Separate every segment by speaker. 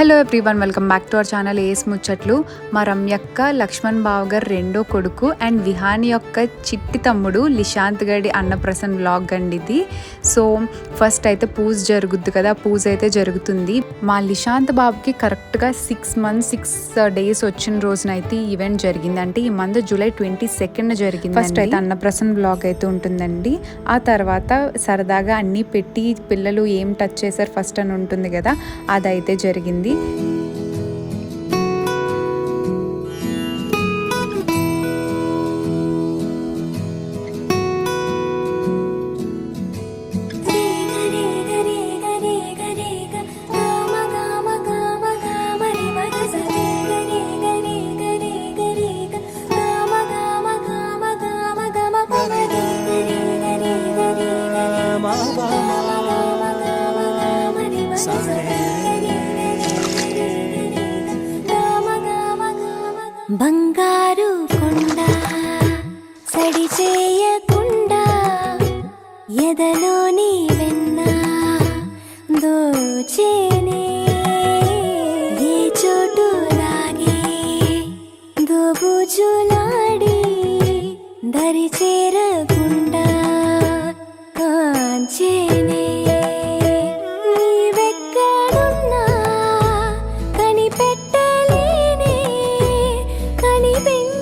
Speaker 1: Hello everyone welcome back to our channel ఏస్ ముచ్చట్లు మా రమ్యక్క లక్ష్మణ్ బావ గారు రెండో కొడుకు అండ్ విహాని యొక్క చిట్టి తమ్ముడు లిశాంత్ గడి అన్నప్రసన్ బ్లాగ్ అండి ఇది సో ఫస్ట్ అయితే పూజ జరుగుద్ది కదా పూజ అయితే జరుగుతుంది. మా లిశాంత్ బాబుకి కరెక్ట్గా సిక్స్ మంత్స్ సిక్స్ డేస్ వచ్చిన రోజున అయితే ఈవెంట్ జరిగింది అంటే ఈ మంత్ జూలై ట్వంటీ సెకండ్ జరిగింది ఫస్ట్ అయితే అన్నప్రసన్ బ్లాగ్ అయితే ఉంటుందండి. ఆ తర్వాత సరదాగా అన్నీ పెట్టి పిల్లలు ఏం టచ్ చేశారు ఫస్ట్ అని ఉంటుంది కదా అదైతే జరిగింది.
Speaker 2: ಮಾಡಿ బంగారు కొండ సడి చేయకుండా ఎదలోని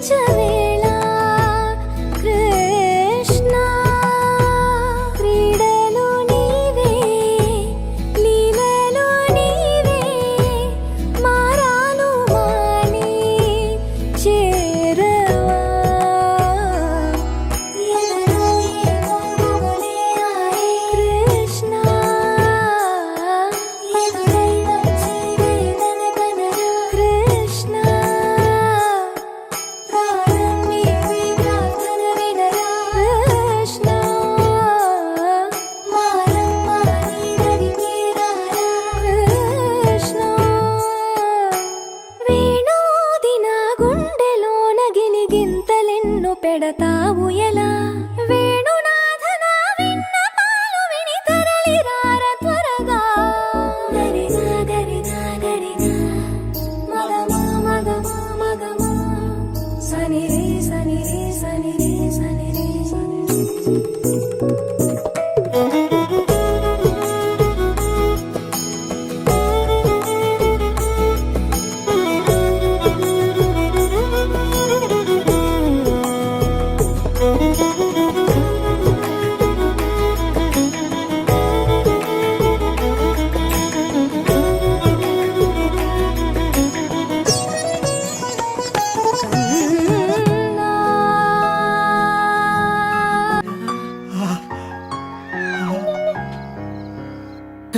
Speaker 2: चल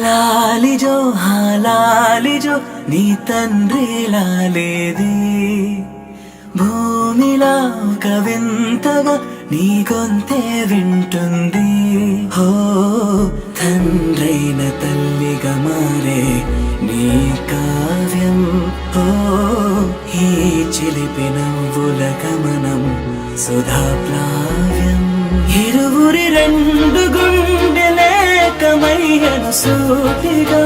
Speaker 3: లాలిజో హా లాలిజో నీ తండ్రి లాలేది. భూమిలా ఒక వింతగా నీ గొంతే వింటుంది. హో తండ్రైన తల్లిగా మారే నీ కావ్యం. హో ఈ చిలిపి నవ్వుల గమనం సుధా ప్లావ్యం ఇరువురి రెండు గుండె గుండెలేకమయ్యను సూటిగా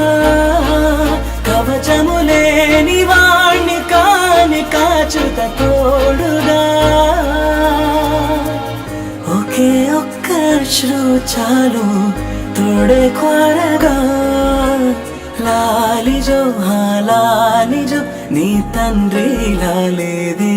Speaker 3: కవచము లేని వాణ్ణి కాని కాచుత తోడుగా. ఒకే ఒక్క శ్రు చాలు తోడే కొరగా లాలిజో హా లాలిజో నీ తండ్రి లాలేదే.